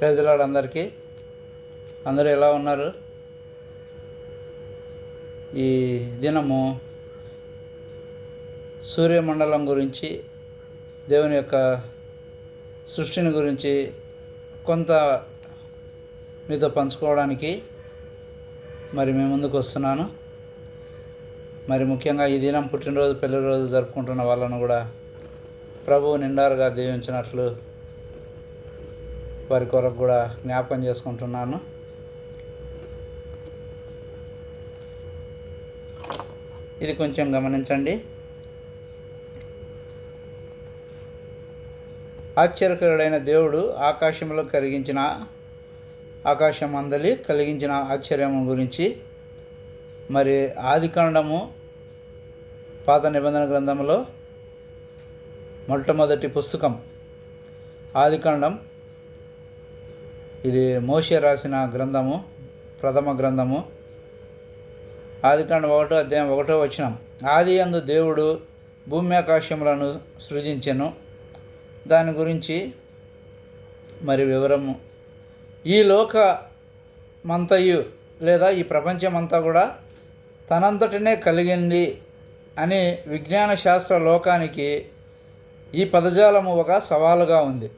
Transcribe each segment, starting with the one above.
ప్రజలాడు అందరికీ. అందరూ ఎలా ఉన్నారు? ఈ దినము సూర్యమండలం గురించి దేవుని యొక్క సృష్టిని గురించి కొంత మీతో పంచుకోవడానికి మరి మేము ముందుకు వస్తున్నాను. మరి ముఖ్యంగా ఈ దినం పుట్టినరోజు పెళ్ళి రోజు జరుపుకుంటున్న వాళ్ళను కూడా ప్రభువు నిండారుగా దీవించినట్లు వారి కొరకు కూడా జ్ఞాపకం చేసుకుంటున్నాను. ఇది కొంచెం గమనించండి. ఆశ్చర్యకరుడైన దేవుడు ఆకాశంలో కలిగించిన ఆకాశం అందలి కలిగించిన ఆశ్చర్యం గురించి మరి ఆదికాండము పాత నిబంధన గ్రంథంలో మొట్టమొదటి పుస్తకం ఆదికాండం ఇది మోషే రాసిన గ్రంథము ప్రథమ గ్రంథము. ఆదికాండం ఒకటో అధ్యాయం ఒకటో వచ్చినాం ఆది అందు దేవుడు భూమి ఆకాశములను సృజించెను. దాని గురించి మరి వివరము. ఈ లోక మంతయు లేదా ఈ ప్రపంచమంతా కూడా తనంతటినే కలిగింది అని విజ్ఞాన శాస్త్ర లోకానికి ఈ పదజాలము ఒక సవాలుగా ఉంది.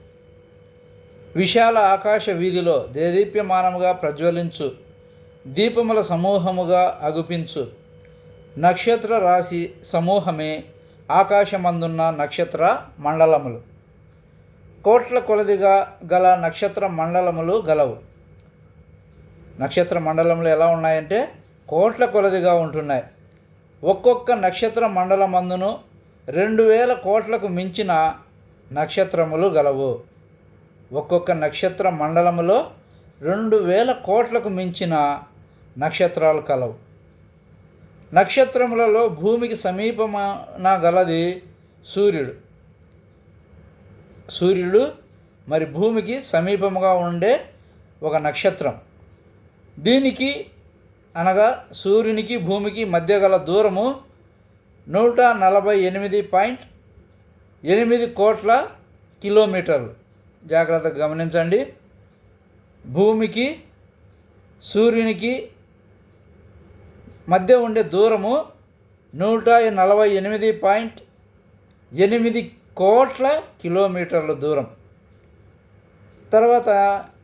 విశాల ఆకాశ వీధిలో దేదీప్యమానముగా ప్రజ్వలించు దీపముల సమూహముగా అగుపించు. నక్షత్ర రాశి సమూహమే ఆకాశమందున్న నక్షత్ర మండలములు. కోట్ల కొలదిగా గల నక్షత్ర మండలములు గలవు. నక్షత్ర మండలములు ఎలా ఉన్నాయంటే కోట్ల కొలదిగా ఉంటున్నాయి. ఒక్కొక్క నక్షత్ర మండలమందును రెండు వేల కోట్లకు మించిన నక్షత్రములు గలవు. ఒక్కొక్క నక్షత్ర మండలములో రెండు వేల కోట్లకు మించిన నక్షత్రాలు కలవు. నక్షత్రములలో భూమికి సమీపమున గలది సూర్యుడు. సూర్యుడు మరి భూమికి సమీపముగా ఉండే ఒక నక్షత్రం. దీనికి అనగా సూర్యునికి భూమికి మధ్య గల దూరము నూట నలభై ఎనిమిది పాయింట్ ఎనిమిది కోట్ల కిలోమీటర్లు. జాగ్రత్తగా గమనించండి. భూమికి సూర్యునికి మధ్య ఉండే దూరము నూట నలభై ఎనిమిది పాయింట్ ఎనిమిది కోట్ల కిలోమీటర్ల దూరం. తర్వాత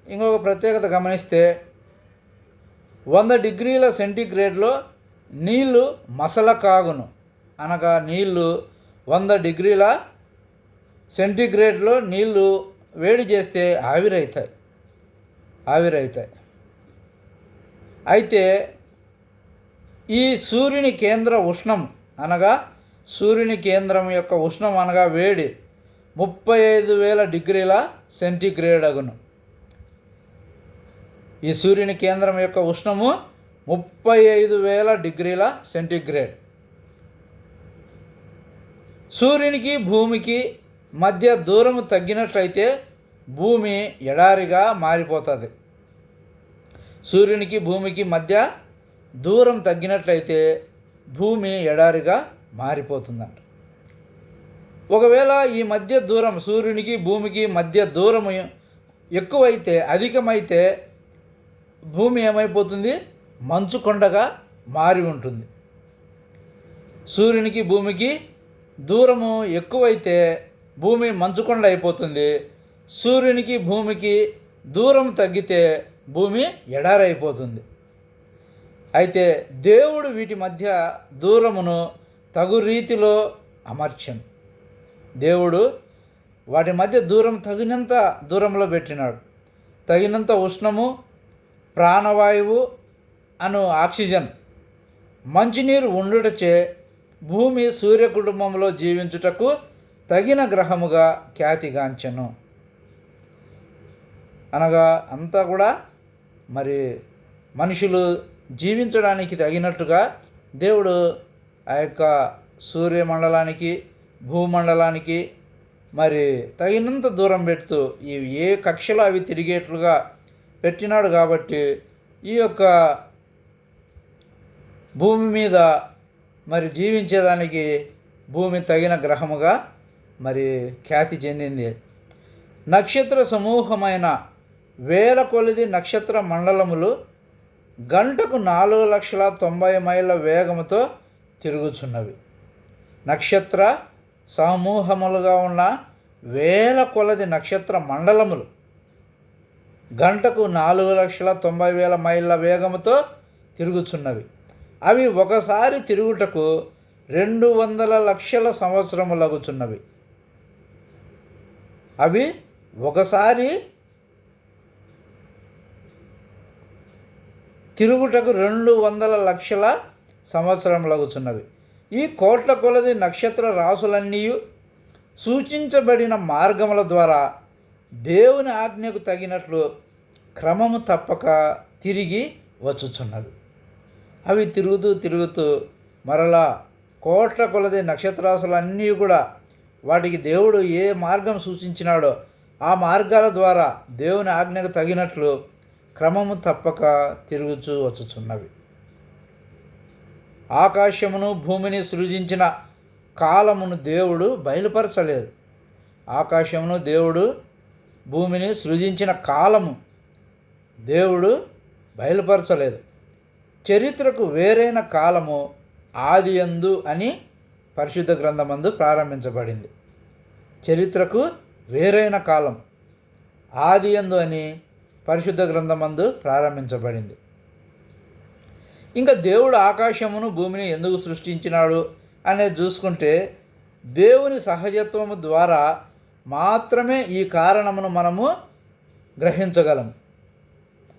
ఇంకొక ప్రత్యేకత గమనిస్తే వంద డిగ్రీల సెంటీగ్రేడ్లో నీళ్ళు మసల కాగును అనగా నీళ్ళు వంద డిగ్రీల సెంటీగ్రేడ్లో నీళ్ళు వేడి చేస్తే ఆవిరవుతాయి ఆవిరవుతాయి అయితే ఈ సూర్యుని కేంద్ర ఉష్ణం అనగా సూర్యుని కేంద్రం యొక్క ఉష్ణం అనగా వేడి ముప్పై ఐదు వేల డిగ్రీల సెంటీగ్రేడ్ అగును. ఈ సూర్యుని కేంద్రం యొక్క ఉష్ణము ముప్పై ఐదు వేల డిగ్రీల సెంటీగ్రేడ్. సూర్యునికి భూమికి మధ్య దూరము తగ్గినట్లయితే భూమి ఎడారిగా మారిపోతుంది. సూర్యునికి భూమికి మధ్య దూరం తగ్గినట్లయితే భూమి ఎడారిగా మారిపోతుందంట. ఒకవేళ ఈ మధ్య దూరం సూర్యునికి భూమికి మధ్య దూరం ఎక్కువైతే అధికమైతే భూమి ఏమైపోతుంది? మంచుకొండగా మారి ఉంటుంది. సూర్యునికి భూమికి దూరము ఎక్కువైతే భూమి మంచుకొండ అయిపోతుంది. సూర్యునికి భూమికి దూరం తగ్గితే భూమి ఎడారైపోతుంది. అయితే దేవుడు వీటి మధ్య దూరమును తగు రీతిలో అమర్చను. దేవుడు వాటి మధ్య దూరం తగినంత దూరంలో పెట్టినాడు. తగినంత ఉష్ణము ప్రాణవాయువు అను ఆక్సిజన్ మంచినీరు ఉండుటచే భూమి సూర్య కుటుంబంలో జీవించుటకు తగిన గ్రహముగా ఖ్యాతిగాంచెను. అనగా అంతా కూడా మరి మనుషులు జీవించడానికి తగినట్టుగా దేవుడు ఆ యొక్క సూర్యమండలానికి భూమండలానికి మరి తగినంత దూరం పెడుతూ ఈ ఏ కక్షలో అవి తిరిగేట్లుగా పెట్టినాడు కాబట్టి ఈ యొక్క భూమి మీద మరి జీవించేదానికి భూమి తగిన గ్రహముగా మరి ఖ్యాతి చెందింది. నక్షత్ర సమూహమైన వేల కొలిది నక్షత్ర మండలములు గంటకు నాలుగు లక్షల తొంభై మైళ్ళ వేగముతో తిరుగుచున్నవి. నక్షత్ర సమూహములుగా ఉన్న వేల కొలది నక్షత్ర మండలములు గంటకు నాలుగు లక్షల తొంభై వేల మైళ్ళ వేగముతో తిరుగుచున్నవి. అవి ఒకసారి తిరుగుటకు రెండు వందల లక్షల సంవత్సరములగుచున్నవి. అవి ఒకసారి తిరుగుటకు రెండు వందల లక్షల సంవత్సరములగుచున్నవి. ఈ కోట్ల కొలది నక్షత్ర రాసులన్నీ సూచించబడిన మార్గముల ద్వారా దేవుని ఆజ్ఞకు తగినట్లు క్రమము తప్పక తిరిగి వచ్చుచున్నవి అవి తిరుగుతూ తిరుగుతూ మరలా కోట్ల కొలది నక్షత్రాసులన్నీ కూడా వాటికి దేవుడు ఏ మార్గం సూచించినాడో ఆ మార్గాల ద్వారా దేవుని ఆజ్ఞకు తగినట్లు క్రమము తప్పక తిరుగుచూ వచ్చుచున్నవి. ఆకాశమును భూమిని సృజించిన కాలమును దేవుడు బయలుపరచలేదు. ఆకాశమును దేవుడు భూమిని సృజించిన కాలము దేవుడు బయలుపరచలేదు. చరిత్రకు వేరైన కాలము ఆది ఎందు అని పరిశుద్ధ గ్రంథమందు ప్రారంభించబడింది. చరిత్రకు వేరైన కాలం ఆది ఎందు అని పరిశుద్ధ గ్రంథమందు ప్రారంభించబడింది. ఇంకా దేవుడు ఆకాశమును భూమిని ఎందుకు సృష్టించినాడు అనేది చూసుకుంటే దేవుని సహజత్వము ద్వారా మాత్రమే ఈ కారణమును మనము గ్రహించగలము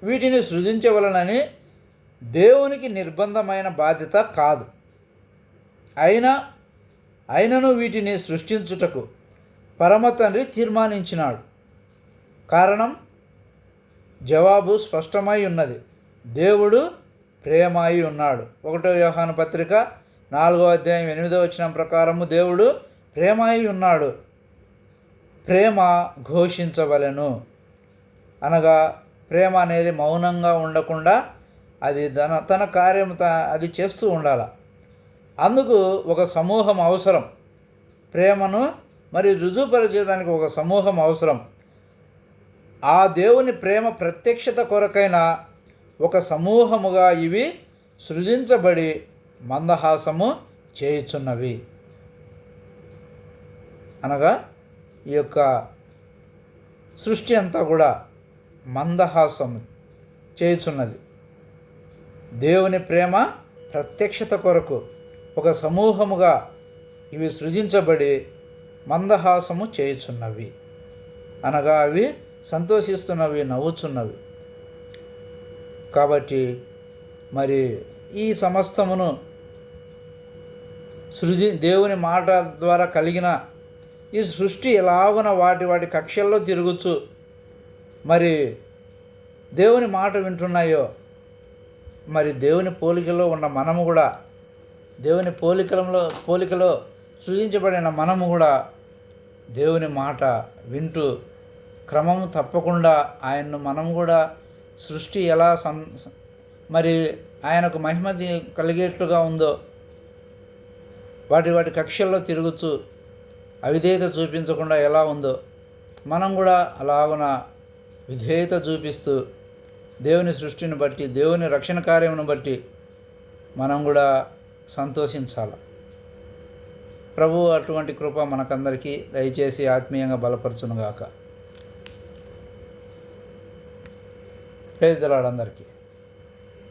వీటిని సృజించవలనని దేవునికి నిర్బంధమైన బాధ్యత కాదు. అయినా అయినను వీటిని సృష్టించుటకు పరమ తండ్రి తీర్మానించినాడు. కారణం జవాబు స్పష్టమై ఉన్నది. దేవుడు ప్రేమ అయి ఉన్నాడు. ఒకటో వ్యవహాన పత్రిక నాలుగో అధ్యాయం ఎనిమిదో వచ్చిన ప్రకారము దేవుడు ప్రేమ అయి ఉన్నాడు. ప్రేమ ఘోషించవలెను. అనగా ప్రేమ అనేది మౌనంగా ఉండకుండా అది తన తన కార్యం త- అది చేస్తూ ఉండాలి. అందుకు ఒక సమూహం అవసరం. ప్రేమను మరి రుజువుపరిచేదానికి ఒక సమూహం అవసరం. ఆ దేవుని ప్రేమ ప్రత్యక్షత కొరకైన ఒక సమూహముగా ఇవి సృజించబడి మందహాసము చేయుచున్నవి. అనగా ఈ యొక్క సృష్టి అంతా కూడా మందహాసము చేయుచున్నది. దేవుని ప్రేమ ప్రత్యక్షత కొరకు ఒక సమూహముగా ఇవి సృజించబడి మందహాసము చేయుచున్నవి. అనగా అవి సంతోషిస్తున్నవి నవ్వుచున్నవి. కాబట్టి మరి ఈ సమస్తమును సృజి దేవుని మాట ద్వారా కలిగిన ఈ సృష్టి ఎలాగున వాటి వాటి కక్షల్లో తిరుగుచు మరి దేవుని మాట వింటున్నాయో మరి దేవుని పోలికలో ఉన్న మనము కూడా దేవుని పోలికలంలో పోలికలో సృజించబడిన మనము కూడా దేవుని మాట వింటూ క్రమం తప్పకుండా ఆయన్ను మనం కూడా సృష్టి ఎలా సం మరి ఆయనకు మహిమ కలిగేట్లుగా ఉందో వాటి వాటి కక్షల్లో తిరుగుతూ అవిధేయత చూపించకుండా ఎలా ఉందో మనం కూడా అలాగున విధేయత చూపిస్తూ దేవుని సృష్టిని బట్టి దేవుని రక్షణ కార్యమును బట్టి మనం కూడా సంతోషించాలి. ప్రభు అటువంటి కృప మనకందరికీ దయచేసి ఆత్మీయంగా బలపరచునుగాక. ప్రేజ్ అందరికీ